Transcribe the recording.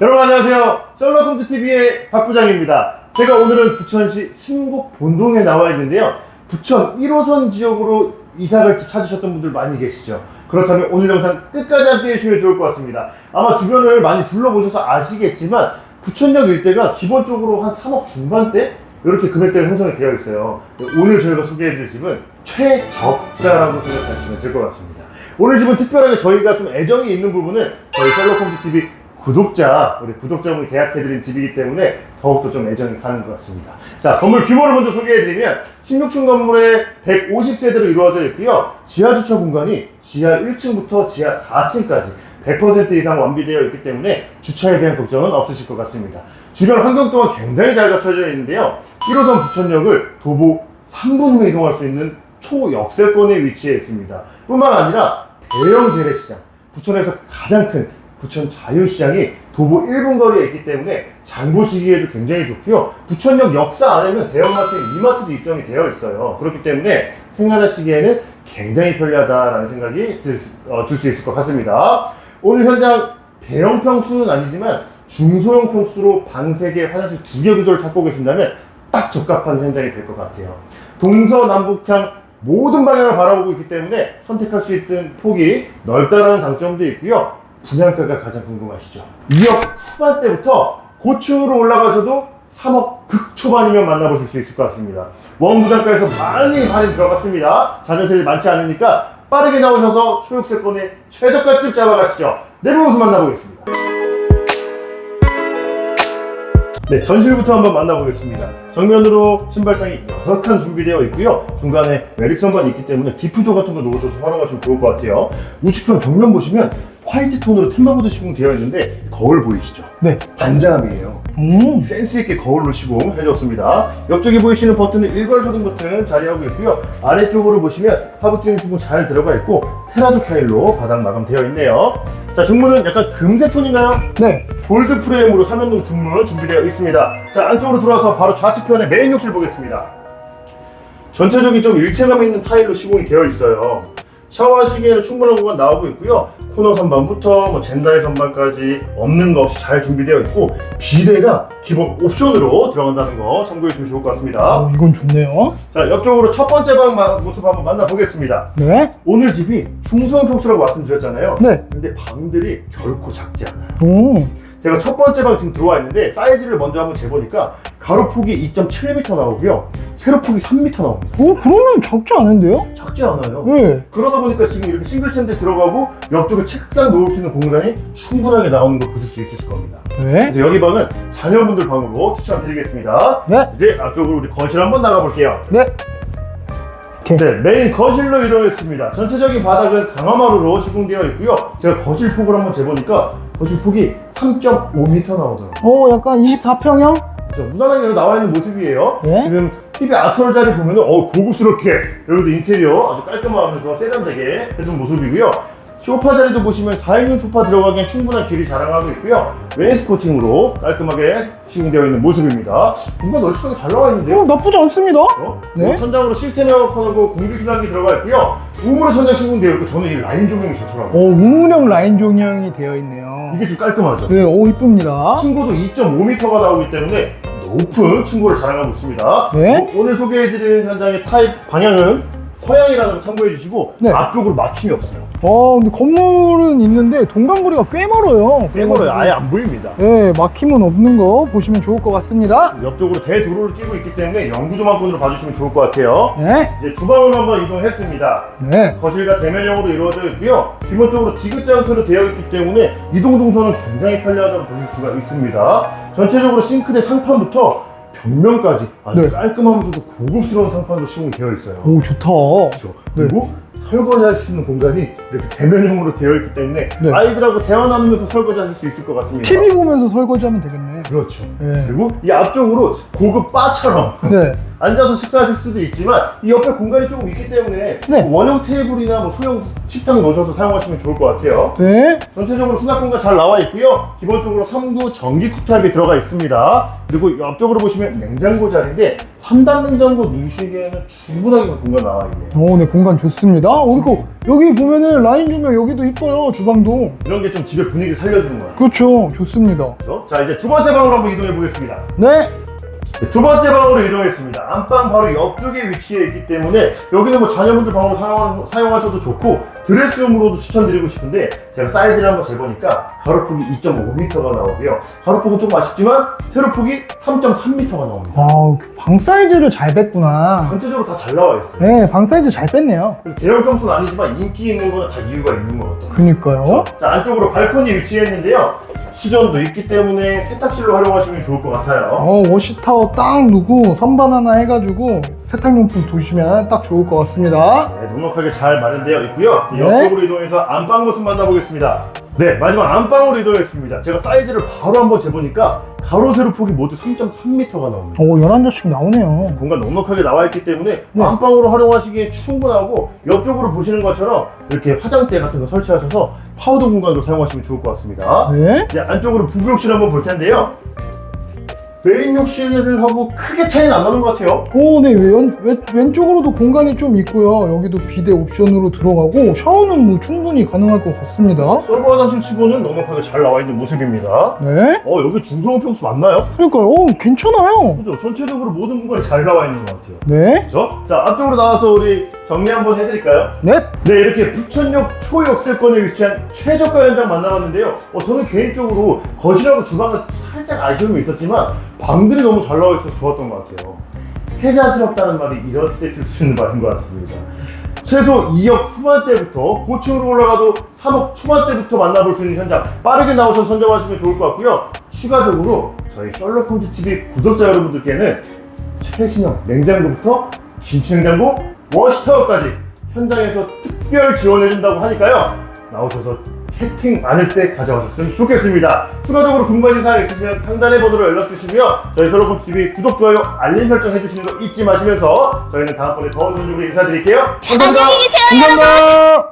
여러분 안녕하세요. 셜록홈즈 TV의 박 부장입니다. 제가 오늘은 부천시 신곡 본동에 나와 있는데요. 부천 1호선 지역으로 이사를 찾으셨던 분들 많이 계시죠. 그렇다면 오늘 영상 끝까지 함께 해주시면 좋을 것 같습니다. 아마 주변을 많이 둘러보셔서 아시겠지만 부천역 일대가 기본적으로 한 3억 중반대 이렇게 금액대가 형성이 되어 있어요. 오늘 저희가 소개해드릴 집은 최저가라고 생각하시면 될 것 같습니다. 오늘 집은 특별하게 저희가 좀 애정이 있는 부분은 저희 셜록홈즈 TV 구독자, 우리 구독자분이 계약해드린 집이기 때문에 더욱더 좀 애정이 가는 것 같습니다. 자, 건물 규모를 먼저 소개해드리면 16층 건물에 150세대로 이루어져 있고요. 지하 주차 공간이 지하 1층부터 지하 4층까지 100% 이상 완비되어 있기 때문에 주차에 대한 걱정은 없으실 것 같습니다. 주변 환경 또한 굉장히 잘 갖춰져 있는데요. 1호선 부천역을 도보 3분이면 이동할 수 있는 초역세권에 위치해 있습니다. 뿐만 아니라 대형 재래시장, 부천에서 가장 큰 부천 자유시장이 도보 1분 거리에 있기 때문에 장 보시기에도 굉장히 좋고요. 부천역 역사 안에는 대형마트, 이마트도 입점이 되어 있어요. 그렇기 때문에 생활하시기에는 굉장히 편리하다라는 생각이 들수 있을 것 같습니다. 오늘 현장 대형 평수는 아니지만 중소형 평수로 방 3개, 화장실 2개 구조를 찾고 계신다면 딱 적합한 현장이 될 것 같아요. 동서남북향 모든 방향을 바라보고 있기 때문에 선택할 수 있는 폭이 넓다라는 장점도 있고요. 분양가가 가장 궁금하시죠? 2억 후반대부터 고층으로 올라가셔도 3억 극초반이면 만나보실 수 있을 것 같습니다. 원부장가에서 많이 많이 들어갔습니다. 자녀세들이 많지 않으니까 빠르게 나오셔서 초역세권의 최저가집 잡아가시죠. 내부 모습 만나보겠습니다. 네, 전실부터 한번 만나보겠습니다. 정면으로 신발장이 6칸 준비되어 있고요. 중간에 매립선반이 있기 때문에 디프조 같은 거 놓으셔서 활용하시면 좋을 것 같아요. 우측편 벽면 보시면 화이트 톤으로 템바보드 시공 되어 있는데 거울 보이시죠? 네. 반자함이에요. 음. 센스 있게 거울로 시공해줬습니다. 옆쪽에 보이시는 버튼은 일괄 소등 버튼 자리하고 있고요. 아래쪽으로 보시면 하부 튜닝 시공 잘 들어가 있고 테라조 타일로 바닥 마감되어 있네요. 자, 중문은 약간 금색 톤인가요? 네. 골드 프레임으로 삼연동 중문 준비되어 있습니다. 자, 안쪽으로 들어와서 바로 좌측편에 메인 욕실 보겠습니다. 전체적인 좀 일체감 있는 타일로 시공이 되어 있어요. 샤워하시기에는 충분한 공간 나오고 있고요. 코너 선반부터 뭐 젠다의 선반까지 없는 거 없이 잘 준비되어 있고 비대가 기본 옵션으로 들어간다는 거 참고해 주시면 좋을 것 같습니다. 어, 이건 좋네요. 자, 옆쪽으로 첫 번째 방 마- 모습 한번 만나보겠습니다. 네. 오늘 집이 중소형 평수라고 말씀드렸잖아요. 네. 근데 방들이 결코 작지 않아요. 오. 제가 첫 번째 방 지금 들어와 있는데 사이즈를 먼저 한번 재보니까 가로 폭이 2.7m 나오고요. 세로 폭이 3m 나옵니다. 오, 그러면 적지 않은데요? 작지 않아요. 네. 그러다 보니까 지금 이렇게 싱글 침대 들어가고 옆쪽에 책상 놓을 수 있는 공간이 충분하게 나오는 걸 보실 수 있으실 겁니다. 네. 그래서 여기 방은 자녀분들 방으로 추천드리겠습니다. 네. 이제 앞쪽으로 우리 거실 한번 나가볼게요. 네. 오케이. 네, 메인 거실로 이동했습니다. 전체적인 바닥은 강화마루로 시공되어 있고요. 제가 거실 폭을 한번 재보니까 거실 폭이 3.5m 나오더라고요. 오, 약간 24평형? 자, 무난하게 나와 있는 모습이에요. 네. 지금 TV 아트월 자리 보면은 어 고급스럽게 여기도 인테리어 아주 깔끔하면서 세련되게 해둔 모습이고요. 소파 자리도 보시면 4인용 소파 들어가기엔 충분한 길이 자랑하고 있고요. 웨이스 코팅으로 깔끔하게 시공되어 있는 모습입니다. 공간 널찍하게 잘 나와 있는데요. 오, 나쁘지 않습니다. 어? 네. 천장으로 시스템 에어컨하고 공기순환기 들어가 있고요. 우물의 천장 시공되어 있고 저는 이 라인 조명이 좋더라고요. 오, 우문형 라인 조명이 되어 있네요. 이게 좀 깔끔하죠. 네, 오, 이쁩니다. 층고도 2.5m가 나오기 때문에 높은 층고를 자랑하고 있습니다. 네. 오, 늘 소개해드리는 현장의 타입 방향은 서양이라는 걸 참고해 주시고 네. 앞쪽으로 막힘이 없어요. 어, 근데 건물은 있는데 동간거리가 꽤 멀어요. 깨물어요. 아예 안 보입니다. 네, 막힘은 없는 거 보시면 좋을 것 같습니다. 옆쪽으로 대도로를 끼고 있기 때문에 영구조망권으로 봐주시면 좋을 것 같아요. 네. 이제 주방으로 한번 이동했습니다. 네. 거실과 대면형으으로 이루어져 있고요. 기본적으로 디귿자 형태로 되어 있기 때문에 이동 동선은 굉장히 편리하다고 보실 수가 있습니다. 전체적으로 싱크대 상판부터 벽면까지 아주 네. 깔끔하면서도 고급스러운 상판으로 시공이 되어 있어요. 오, 좋다. 그렇죠. 네. 그리고 설거지 할 수 있는 공간이 이렇게 대면형으로 되어 있기 때문에 네. 아이들하고 대화 나누면서 설거지 하실 수 있을 것 같습니다. TV 보면서 설거지하면 되겠네. 그렇죠. 네. 그리고 이 앞쪽으로 고급 바처럼 네. 앉아서 식사하실 수도 있지만 이 옆에 공간이 조금 있기 때문에 네. 원형 테이블이나 뭐 소형 식탁 놓으셔서 사용하시면 좋을 것 같아요. 네. 전체적으로 수납 공간 잘 나와 있고요. 기본적으로 3구 전기 쿡탑이 들어가 있습니다. 그리고 옆쪽으로 보시면 냉장고 자리인데 3단 냉장고 누시기에는 충분하게 공간 나와 있네요. 오, 네, 공간 좋습니다. 어, 이거 여기 보면은 라인 조명 여기도 이뻐요. 주방도. 이런 게 좀 집의 분위기를 살려주는 거야. 그렇죠. 좋습니다. 그렇죠? 자 이제 두 번째 방으로 한번 이동해 보겠습니다. 네. 네, 두 번째 방으로 이동했습니다. 안방 바로 옆쪽에 위치해 있기 때문에 여기는 뭐 자녀분들 방으로 사용, 사용하 셔도 좋고 드레스룸으로도 추천드리고 싶은데 제가 사이즈를 한번 재보니까 가로폭이 2.5m가 나오고요. 가로폭은 조금 아쉽지만 세로폭이 3.3m가 나옵니다. 아, 방 사이즈를 잘 뺐구나. 전체적으로 다 잘 나와 있어요. 네, 방 사이즈 잘 뺐네요. 그래서 대형 평수는 아니지만 인기 있는 거는 다 이유가 있는 것 같아요. 그니까요. 자 안쪽으로 발코니 위치해 있는데요. 수전도 있기 때문에 세탁실로 활용하시면 좋을 것 같아요. 어, 워시타워 딱 누고 선반 하나 해가지고 세탁용품 두시면 딱 좋을 것 같습니다. 네, 넉넉하게 잘 마련되어 있고요. 네. 옆쪽으로 이동해서 안방 모습 만나보겠습니다. 네, 마지막 안방으로 이동했습니다. 제가 사이즈를 바로 한번 재보니까 가로 세로 폭이 모두 3.3m가 나옵니다. 오, 11자씩 나오네요. 공간 넉넉하게 나와 있기 때문에 네. 안방으로 활용하시기에 충분하고 옆쪽으로 보시는 것처럼 이렇게 화장대 같은 거 설치하셔서 파우더 공간으로 사용하시면 좋을 것 같습니다. 네. 이제 안쪽으로 부부욕실 한번 볼 텐데요. 메인 욕실하고 크게 차이는 안 나는 것 같아요. 오, 네, 왼, 왼, 왼쪽으로도 공간이 좀 있고요. 여기도 비대 옵션으로 들어가고 샤워는 뭐 충분히 가능할 것 같습니다. 서버 화장실 치고는 넉넉하게 잘 나와 있는 모습입니다. 네. 어, 여기 중성호 평수 맞나요? 그러니까요. 오, 괜찮아요. 그죠? 전체적으로 모든 공간이 잘 나와 있는 것 같아요. 네. 그죠? 자, 앞쪽으로 나와서 우리 정리 한번 해드릴까요? 네. 네, 이렇게 부천역 초역세권에 위치한 최저가 현장 만나봤는데요. 어, 저는 개인적으로 거실하고 주방은 살짝 아쉬움이 있었지만 방들이 너무 잘 나와 있어서 좋았던 것 같아요. 혜자스럽다는 말이 이럴 때 쓸 수 있는 말인 것 같습니다. 최소 2억 후반대부터 고층으로 올라가도 3억 초반대부터 만나볼 수 있는 현장 빠르게 나오셔서 선점하시면 좋을 것 같고요. 추가적으로 저희 셜록 홈즈 TV 구독자 여러분들께는 최신형 냉장고부터 김치냉장고, 워시타워까지 현장에서 특별 지원해준다고 하니까요. 나오셔서 해팅 많을 때 가져가셨으면 좋겠습니다. 추가적으로 궁금하신 사항 있으시면 상단의 번호로 연락 주시고요. 저희 셜록홈즈 TV 구독, 좋아요, 알림 설정 해주시는 거 잊지 마시면서 저희는 다음번에 더 좋은 정보로 인사드릴게요. 감사합니다. 안녕히 계세요, 여러분. 감사합니다.